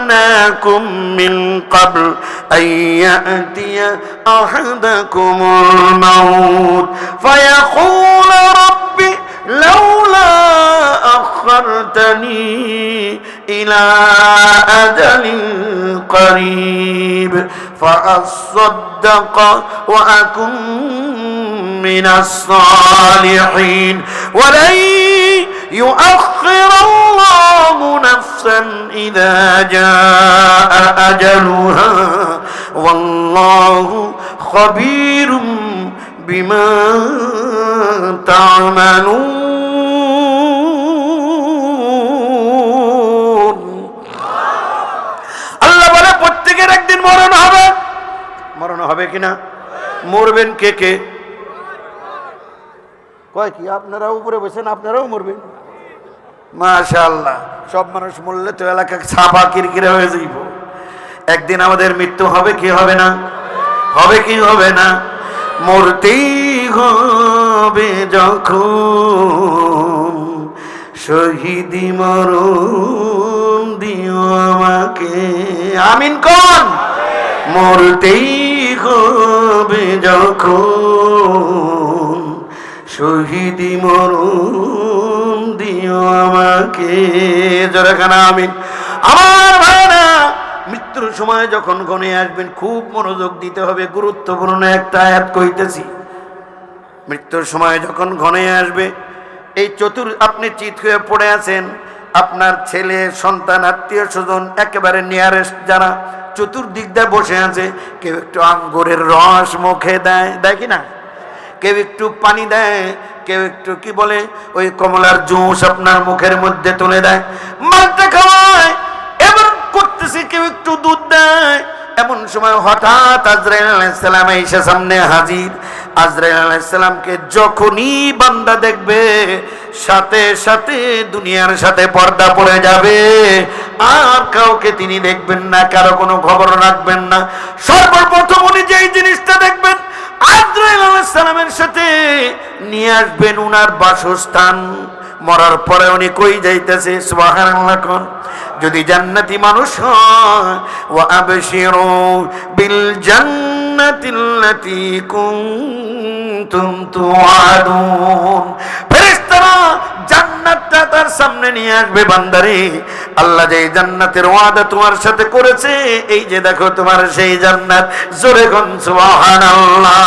خلقناكم من قبل أن يأتي أحدكم الموت فيقول ربي لولا أخرتني إلى أجل قريب فأصدق وأكن من الصالحين ولن يؤخر الله نفسا إذا جاء أجلها والله خبير بما تعملون আল্লাহ বলে প্রত্যেকের একদিন মরণ হবে মরণ হবে কিনা মরবেন কে কে কয় কি আপনারা উপরে বসেন আপনারাও মরবেন মাশাআল্লাহ। সব মানুষ মরলে তো এলাকা ছাপা কিরকিরে হয়ে যাইব। একদিন আমাদের মৃত্যু হবে কি হবে না? হবে কি হবে না? মরতেই হবে যখন। শহীদি মরণ দিও আমাকে। আমিন কোন? মরতেই হবে যখন। শহীদি মরণ আমাকে জোরেখানা আমার ভাইরা মৃত্যুর সময় যখন গনে আসবেন, খুব মনোযোগ দিতে হবে, গুরুত্বপূর্ণ একটা আয়াত কইতেছি। মৃত্যুর সময় যখন ঘনে আসবে, এই চতুর আপনি চিত হয়ে পড়ে আছেন, আপনার ছেলে, সন্তান, আত্মীয় স্বজন একেবারে নিয়ারেস্ট যারা চতুর্দিক দিয়ে বসে আছে, কেউ একটু আঙ্গুরের রস মুখে দেয় দেয় কি না? কেউ একটু পানি দেয় কেউ একটু কি বলে? ওই কমলার জুস আপনার মুখের মধ্যে তুলে দেয়। মাছটা খাওয়ায়, এমন করতেছে কেউ একটু দুধ দেয়। এমন সময় হঠাৎ আজরাইল এসে সামনে হাজির। আজরাইল যখনই বান্দা দেখবে, সাথে সাথে দুনিয়ার সাথে পর্দা পড়ে যাবে। আর কাউকে তিনি দেখবেন না, কারও কোনো খবর রাখবেন না। সর্বপ্রথম উনি যেই জিনিসটা দেখবেন আজরাইল আলাইসালামের সাথে নিয়ে আসবেন উনার বাসস্থান। মরার পরে উনি কই যাইতেছে? সুবহানাল্লাহ কোন। যদি জান্নাতি মানুষ হয়, ওয়া আবশিরু বিল জান্নাতিল্লাতী কুনতুম তুআদুন। ফেরেশতারা জান্নাতটা তার সামনে নিয়ে আসবে বান্দারে। আল্লাহ যে জান্নাতের ওয়াদা তোমার সাথে করেছে, এই যে দেখো তোমার সেই জান্নাত। জোরে সুবহানাল্লাহ।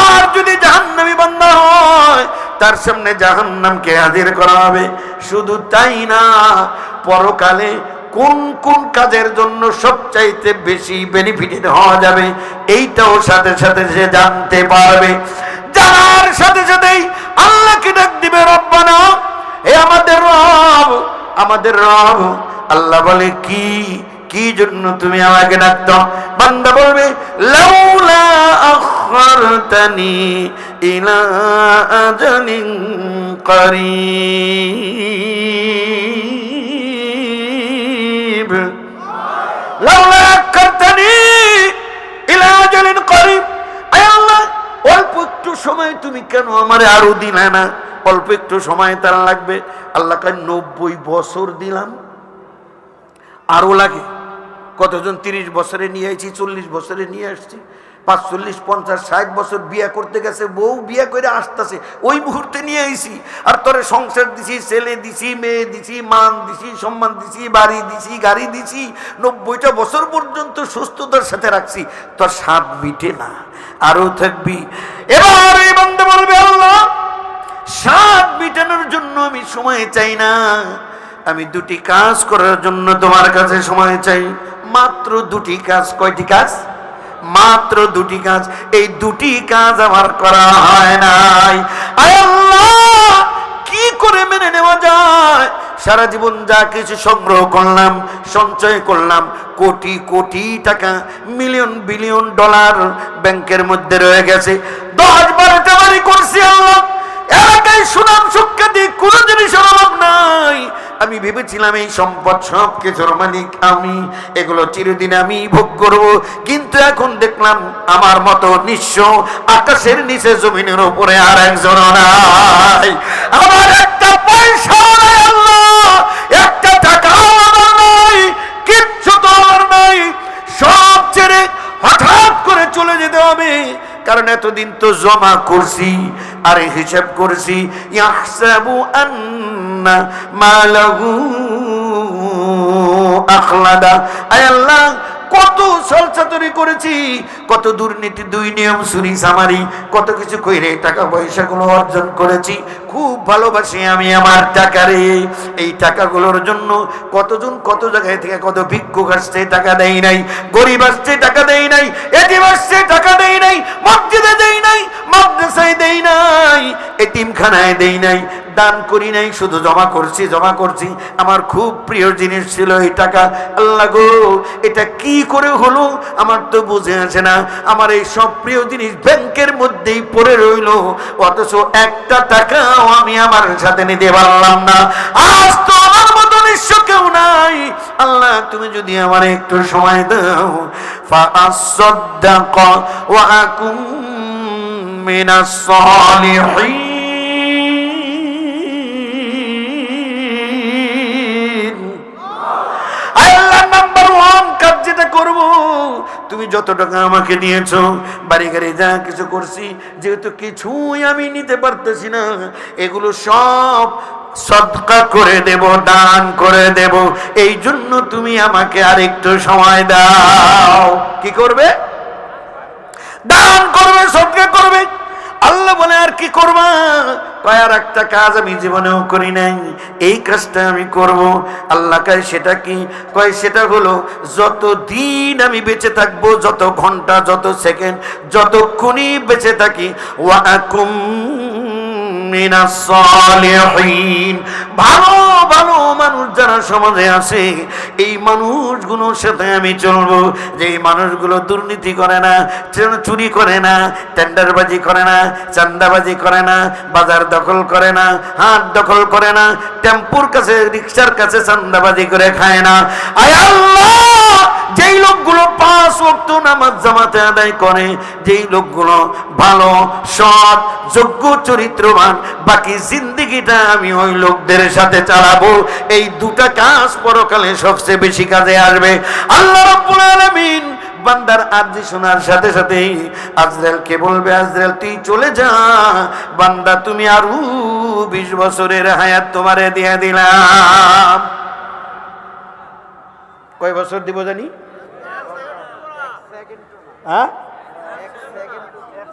আর যদি জাহান্নামী বান্দা হয়, তার সামনে জাহান্নামকে হাজির করা হবে। শুধু তাই না, পরকালে কোন কোন কাজের জন্য সবচাইতে বেশি বেনিফিটেড হওয়া যাবে, এইটাও সাথে সাথে সে জানতে পারবে। জানার সাথে সাথেই আমাদের রব। আল্লাহ বলে, কি? কি জন্য তুমি আমাকে ডাকত? বান্দা বলবে আয় আল্লাহ, অল্প একটু সময় তুমি কেন আমারে আরও দিলে না? অল্প একটু সময় তার লাগবে। আল্লাহ কাছে নব্বই বছর দিলাম। আরও লাগে। কতজন তিরিশ বছরে নিয়ে আসছি চল্লিশ বছরে নিয়ে আসছি। পাঁচচল্লিশ, পঞ্চাশ, ষাট বছর বিয়ে করতে গেছে, বউ বিয়ে করে আসতেছে। ওই মুহূর্তে নিয়ে আইছি। আর তোরে সংসার দিছি, ছেলে দিছি, মেয়ে দিছি, মান দিছি, সম্মান দিছি, বাড়ি দিছি, গাড়ি দিছি। নব্বইটা বছর পর্যন্ত সুস্থতার সাথে রাখছি। তোর স্বাদ মিটে না। আরও থাকবি। এবার এই বলবে, আল্লাহ স্বাদ মিটানোর জন্য আমি সময় চাই না। আমি দুটি কাজ করার জন্য তোমার কাছে সময় চাই। মাত্র দুটি কাজ, কয়টি কাজ? মাত্র দুটি কাজ। এই দুটি কাজ আমার করা হয় নাই। কি করে মেনে নেওয়া যায়? সারা জীবন যা কিছু সংগ্রহ করলাম, সঞ্চয় করলাম, কোটি কোটি টাকা, মিলিয়ন বিলিয়ন ডলার ব্যাংকের মধ্যে রয়ে গেছে। দশ বারোটা বাড়ি করছি আল্লাহ। এলাকায় সুনাম সুখ্যাতি, কোনো জিনিসের অভাব নাই। আমি ভেবেছিলাম এই সম্পদ সব কিছুর মালিক আমি। এগুলো চিরদিন আমি ভোগ করব। কিন্তু এখন দেখলাম আমার মতো নিঃস্ব আকাশের নিচে জমিনের উপরে আর একজন নাই। আমার একটা পয়সা একটা টাকাও আমার নাই, কিচ্ছু তো আমার নাই। সব ছেড়ে হঠাৎ করে চলে যেতে হবে। কারণ এতদিন তো জমা করছি। আর হিসাব করছি ইয়াহসাবু আন্না মালাহু আখলাদা আয় আল্লাহ কত সলচাতরি করেছি, কত দুর্নীতি, দুই নিয়ম সুরি সামারি কত কিছু কইরে টাকা পয়সাগুলো অর্জন করেছি। খুব ভালোবাসি আমি আমার টাকারে। এই টাকাগুলোর জন্য কতজন কত জায়গায় থেকে কত ভিক্ষুক আসছে টাকা দেয় নাই, গরিব আসছে টাকা দেয় নাই এটিম আসছে টাকা দেয় নাই, মসজিদে দেয় নাই, মাদ্রাসায় দেয় নাই, এতিমখানায় দেয় নাই, দান করি নাই, শুধু জমা করছি জমা করছি। আমার খুব প্রিয় জিনিস ছিল এই টাকা। আল্লাহ গো, এটা কি করে হলো, আমার তো বুঝে আসে না। আমার এই সব প্রিয় জিনিস ব্যাংকের মধ্যেই পড়ে রইল। অথচ একটা টাকাও আমি আমার সাথে নিতে পারলাম না। আজ তো আমার মতো নিঃস্ব কেউ নাই। আল্লাহ, তুমি যদি আমার একটু সময় দাও। ফাআসাদ্দাক ওয়া আকুম মিনাস যেটা করব? তুমি যত টাকা আমাকে দিয়েছ, বাড়ি গাড়ি যা কিছু করছি, যেহেতু কিছুই আমি নিতে পারতেছি না, এগুলো সব সদকা করে দেব, দান করে দেব। এই জন্য তুমি আমাকে আরেকটু সময় দাও। কি করবে? দান করবে, সদকা করবে। আল্লাহ বলে, আর কি করবা? কয় আর একটা কাজ আমি জীবনেও করি নাই। এই কাজটা আমি করব। আল্লাহ কয়, সেটা কি? কয়, সেটা হলো যত দিন আমি বেঁচে থাকব, যত ঘণ্টা, যত সেকেন্ড, যতক্ষণই বেঁচে থাকি ওয়াকুম ভালো ভালো মানুষ যারা সমাজে আছে, এই মানুষগুলোর সাথে আমি চলবো। যে এই মানুষগুলো দুর্নীতি করে না, চুর- চুরি করে না, টেন্ডারবাজি করে না চান্দাবাজি করে না, বাজার দখল করে না, হাট দখল করে না, টেম্পুর কাছে, রিক্সার কাছে চান্দাবাজি করে খায় না। আয় আল্লাহ! যেই লোকগুলো পাঁচ ওয়াক্ত নামাজ জামাতে আদায় করে, যেই লোকগুলো ভালো, সৎ, যোগ্য, চরিত্রবান, বাকি জিন্দিগিটা আমি ওই লোকদের সাথে চালাবো। এই দুটা কাজ পরকালে সবচেয়ে বেশি কাজে আসবে। আল্লাহ রাব্বুল আলামিন বান্দার আরজি শোনার সাথে সাথে আজরাইল কে বলবে, আজরাইল, তুই চলে যা। বান্দা, তুমি আরও বিশ বছরের হায়াত তোমারে দিয়ে দিলাম। কয় বছর দিব জানি? হ্যাঁ?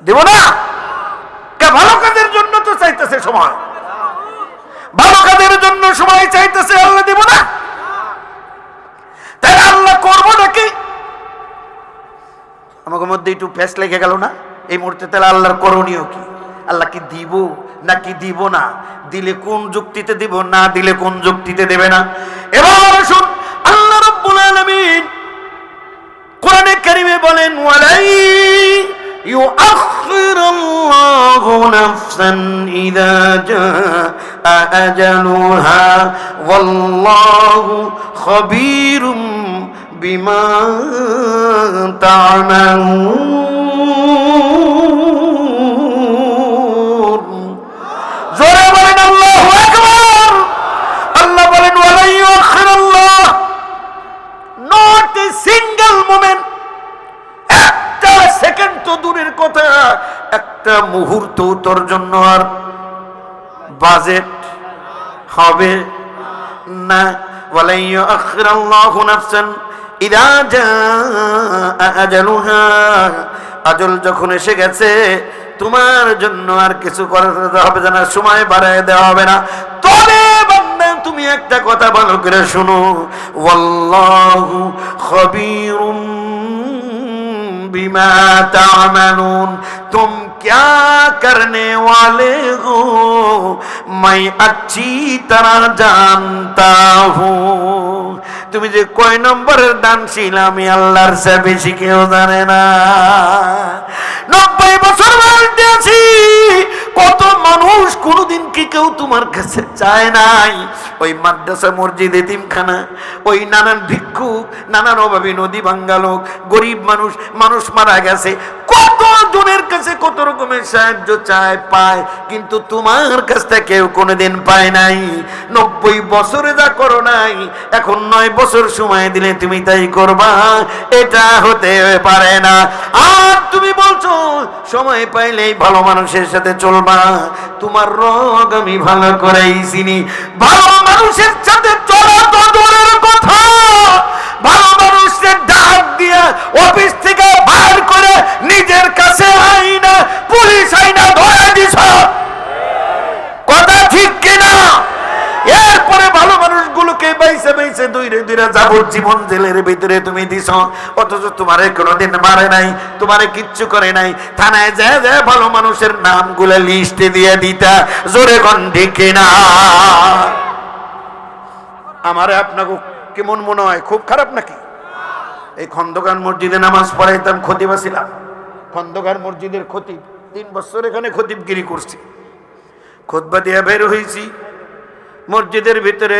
দেব না? ভালো কাজের জন্য তো চাইতেছে সময় ভালো কাজের জন্য সময় চাইতেছে, আল্লাহ দিব না? তাই আল্লাহ করব নাকি? আমাকে মধ্যে একটু ফ্যাস লেগে গেল না? এই মুহূর্তে তাহলে আল্লাহর করণীয় কি? আল্লাহ কি দিব নাকি দিব না? দিলে কোন যুক্তিতে দিব, না দিলে কোন যুক্তিতে দেবে না? এবার শুন, আল্লাহ রব্বুল আলামিন বলেন ওয়ালাই يؤخر الله نفسا إذا جاء أجلها والله خبير بما تعملون জোরে একটা মুহূর্ত তোর জন্য আর বাজেট হবে না। ওয়ালাই ইউআখির আল্লাহু নাফসান ইদা জাআ আজালুহা। আজল যখন এসে গেছে, তোমার জন্য আর কিছু করাতে হবে না, সময় বাড়ায় দেওয়া হবে না। তবে তুমি একটা কথা ভালো করে শোনো। ওয়াল্লাহু খবীরুম بما تعملون تم کیا کرنے والے ہو میں اچھی طرح جانتا ہوں তুমি যে কয় নম্বরের দানশীল আমি আল্লাহর সে বেশি কেউ জানে না। নব্বই বছর বয়স দিয়েছি। কত মানুষ কোনোদিন কি কেউ তোমার কাছে চায় নাই? ওই মাদ্রাসা, মসজিদ, এতিমখানা, ওই নানান ভিক্ষু নানান অভাবী নদী ভাঙ্গা লোক, গরিব মানুষ মানুষ মারা গেছে। কত জনের কাছে কত রকমের সাহায্য চায়, পায়, কিন্তু তোমার কাছ থেকে কেউ কোনোদিন পায় নাই। নব্বই বছরে যা করো নাই, এখন নয় বছর সময় দিলে তুমি তাই করবা। এটা হতে পারে না। সময় পাইলেই ভালো মানুষের সাথে চলবা। তোমার রোগ আমি ভালো করেই চিনি। ভালো মানুষের সাথে চলা তো দূরের কথা। ভালো মানুষের ডাক দিয়ে অফিস থেকে বার করে নিজের কাছে আইনা, পুলিশ আইনা ধরে দিছ। কথা ঠিক কিনা? মানুষগুলোকে বাইসে বাইসে দইরে দইরে যাবজ্জীবন জেলের ভিতরে তুমি দিছ। অথচ তোমারে কোনোদিন মারে নাই, তোমারে কিচ্ছু করে নাই। থানায় যায় যায় ভালো মানুষের নামগুলো লিস্টে দিয়ে দিতা, জোরে গন্ডি কিনা আমারে আপনাকে কেমন মনে হয়? খুব খারাপ নাকি? এই খন্দকার মসজিদে নামাজ পড়াইতাম, খতিব ছিলাম খন্দকার মসজিদের খতিব, তিন বছর এখানে খতিবগিরি করছি। খোদবা দিয়া বের হয়েছি মসজিদের ভিতরে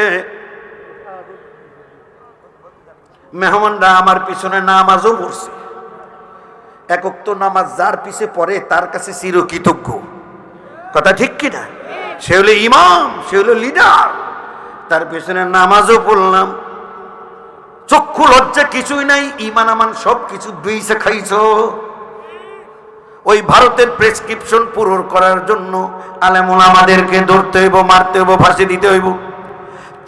মেহমানরা আমার পিছনে নামাজও পড়ছে। একক তো নামাজ যার পিছে পড়ে, তার কাছে চিরকৃতজ্ঞ। কথা ঠিক কিনা সে হলো ইমাম, সে হলো লিডার। তার পেছনে নামাজও পড়লাম। চক্ষু লজ্জা কিছুই নাই, ইমান আমান সব কিছু দুইছে খাইছ। ওই ভারতের প্রেসক্রিপশন পূরণ করার জন্য আলেমুল আমাদেরকে ধরতে হইব, মারতে হইব, ফাঁসি দিতে হইব।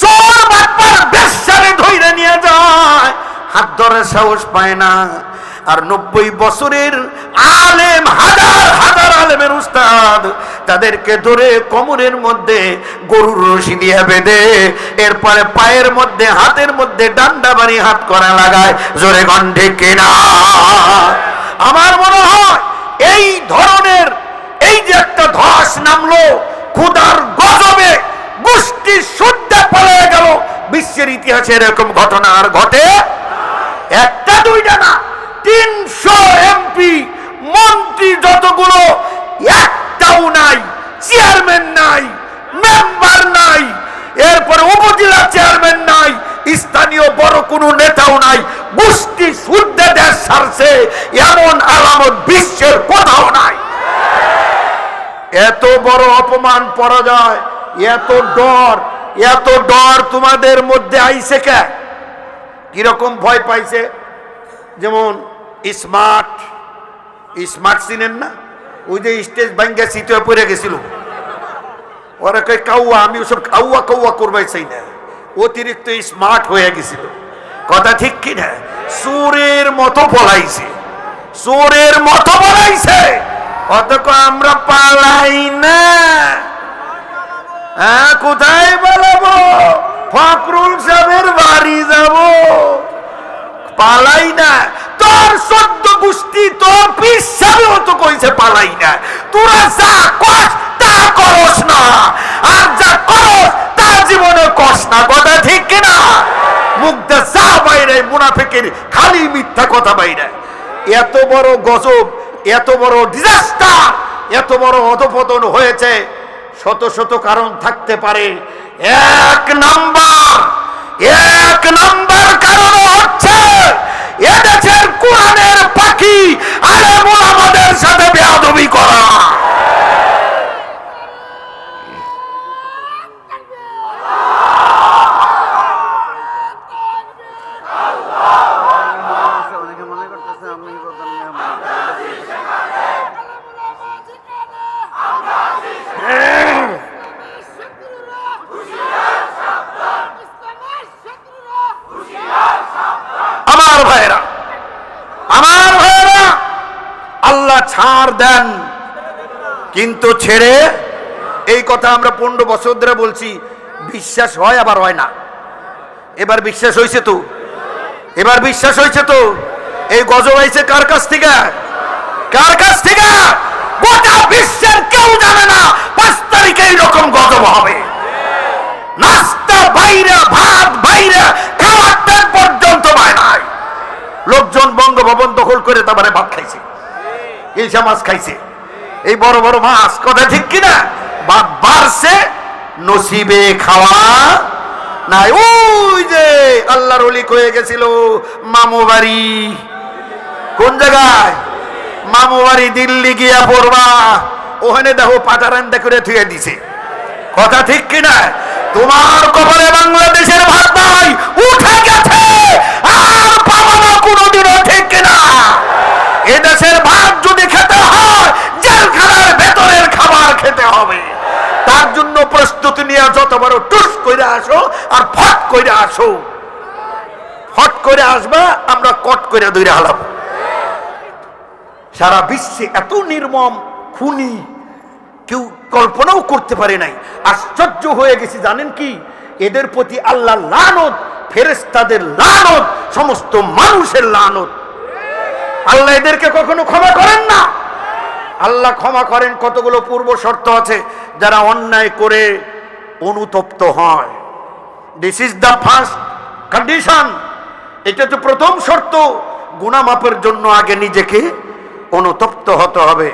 চোর বাটপার বেশারে ধইরা নিয়ে যায়। হাত ধরার সাহস পায় না। আর নব্বই বছরের আলেম, হাজার হাজার আলেমের উস্তাদ তাদেরকে ধরে কোমরের মধ্যে গরুর রশি দিয়ে বেঁধে, এরপরে পায়ের মধ্যে, হাতের মধ্যে ডান্ডা বাড়ি হাত করা লাগায়, জোরে গন্ডে কেনা আমার মনে হয় এই ধরনের, এই যে একটা ধস নামলো, খুদার গজবে গোষ্ঠী শুদ্ধে পালিয়ে গেল। বিশ্বের ইতিহাসে এরকম ঘটনা আর ঘটে একটা, দুইটা না, তিনশো এমপি মন্ত্রী যতগুলো, একটাও নাই, চেয়ারম্যান নাই, মেম্বার নাই, এরপরে উপজেলা চেয়ারম্যান নাই, স্থানীয় বড় কোনো নেতাও নাই, গোষ্ঠী শুদ্ধ দেশ সারছে, এমন আলামত বিশ্বের কোথাও নাই। এত বড় অপমান পড়া যায় এত ডর এত ডর তোমাদের মধ্যে আইসে কে? কীরকম ভয় পাইছে? যেমন স্মার্ট স্মার্ট চিনেন না? ওই যে স্টেজ ব্যাংকে সিটে পড়ে গেছিল। ওরা কই কাউয়া, আমি ওসব কাউয়া কাউয়া করবাই চাই না। অতিরিক্ত স্মার্ট হয়ে গেছিল। কথা ঠিক কি না চোরের মতো পলাইছে। চোরের মতো পলাইছে। অতক আমরা পালাই না। হ্যাঁ কোথায় পালাবো? ফখরুল সাহেবের বাড়ি যাব। পালাই না। তোর সদ্য গোষ্ঠী তোর পিসাবেও তো কইছে পালাই না। তোরা যা কস, তা করস না। আর যা করস, তা জীবনে কস না। কথা ঠিক কিনা? মুখটা যা বাইরে, মুনাফিকের খালি মিথ্যা কথা বাইরে। এত বড় গজব, এত বড় ডিজাস্টার এত বড় অধপতন হয়েছে। শত শত কারণ থাকতে পারে। এক নাম্বার এক নাম্বার কারণ হচ্ছে এদেশের কোরআনের পাখি আলেমুল আমাদের সাথে বেয়াদবি করা অনেকে মনে করতেছে আমি প্রধান মেহমান আমার ভাইরা আমার ভাইরা আল্লাহ ছাড় দেন। কিন্তু ছেড়ে এই কথা আমরা পনেরো বছর ধরে বলছি, বিশ্বাস হয় আবার হয় না। এবার বিশ্বাস হয়েছে তো? এবার বিশ্বাস হয়েছে তো? এই গজব হয়েছে কার কাছ থেকে? কার কাছ থেকে? গোটা বিশ্বের কেউ জানে না পাঁচ তারিখে এইরকম গজব হবে। নাস্তা বাইরে, ভাত বাইরে, খাওয়ার পর্যন্ত নাই। লোকজন বঙ্গভবন দখল করে তারপরে ভাত খাইছে। ইলশা মাছ খাইছে, এই বড় বড় মাছ, কথা ঠিক কিনা? ভাত বাড়ছে, নসিবে খাওয়া নাই। ওই যে আল্লাহর অলি হয়ে গেছিল, মামু বাড়ি। কোন জায়গায়? মামু বাড়ি দিল্লি গিয়া পড়বা। ওখানে দেখো পাটারান্ডা করে থুয়ে দিছে। কথা ঠিক কিনা? তোমার কপালে বাংলাদেশের ভাত নাই, উঠে গেছে। আর পাবো না কোনোদিনও ঠিক কিনা এদেশের ভাত যদি খেতে হয় জেলখানার ভেতরের খেতে হবে। তার জন্য প্রস্তুতি নিয়ে যত বড় টুস করে আসো আর ফট করে আসো। ফট করে আসবা, আমরা কট করে দূরে হালাবো সারা বিশ্বে এত নির্মম, খুনি, কেউ কল্পনাও করতে পারে নাই। আশ্চর্য হয়ে গেছে, জানেন কি? এদের প্রতি আল্লাহ লানত ফেরেস্তাদের লানত, সমস্ত মানুষের লানত। আল্লাহ এদেরকে কখনো ক্ষমা করেন না। আল্লাহ ক্ষমা করেন, কতগুলো পূর্ব শর্ত আছে যারা অন্যায় করে অনুতপ্ত হয়। This is the first condition এটা তো প্রথম শর্ত। গুণামাপের জন্য আগে নিজেকে অনুতপ্ত হতে হবে।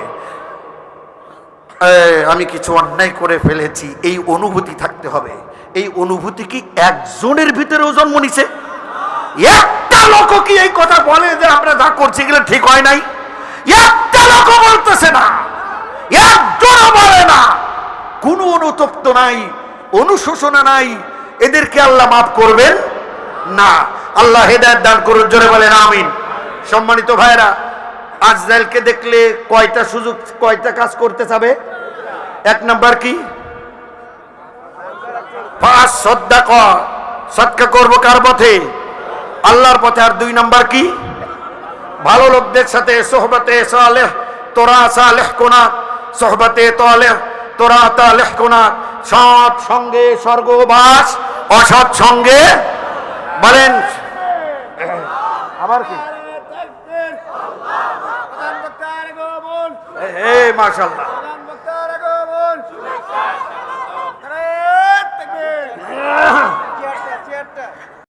আমি কিছু অন্যায় করে ফেলেছি, এই অনুভূতি থাকতে হবে। এই অনুভূতি কি একজনের ভিতরেও জন্ম নিছে? একটা লোক কি এই কথা বলে যে আমরা যা করছি গেলে ঠিক হয় নাই? না। না। অনুতপ্ত নাই, অনুশোচনা নাই। এদেরকে আল্লাহ মাফ করবেন? না। আল্লাহ করুন, জোরে বলেন, আমিন। সম্মানিত ভাইরা আজরাইলকে দেখলে কয়টা সুযোগ, কয়টা কাজ করতে চাবে? এক নাম্বার কি? পাঁচ সৎকা করব কার পথে? আল্লাহর পথে। আর দুই নাম্বার কি? ভালো লোকদের সাথে সোহবতে সালেহ তোরা সালেহ কোনা সোহবতে তোলেহ তোরা তালেহ কোনা সৎ সঙ্গে স্বর্গবাস অসৎ সঙ্গে বলেন আবার কি মাশাল্লাহ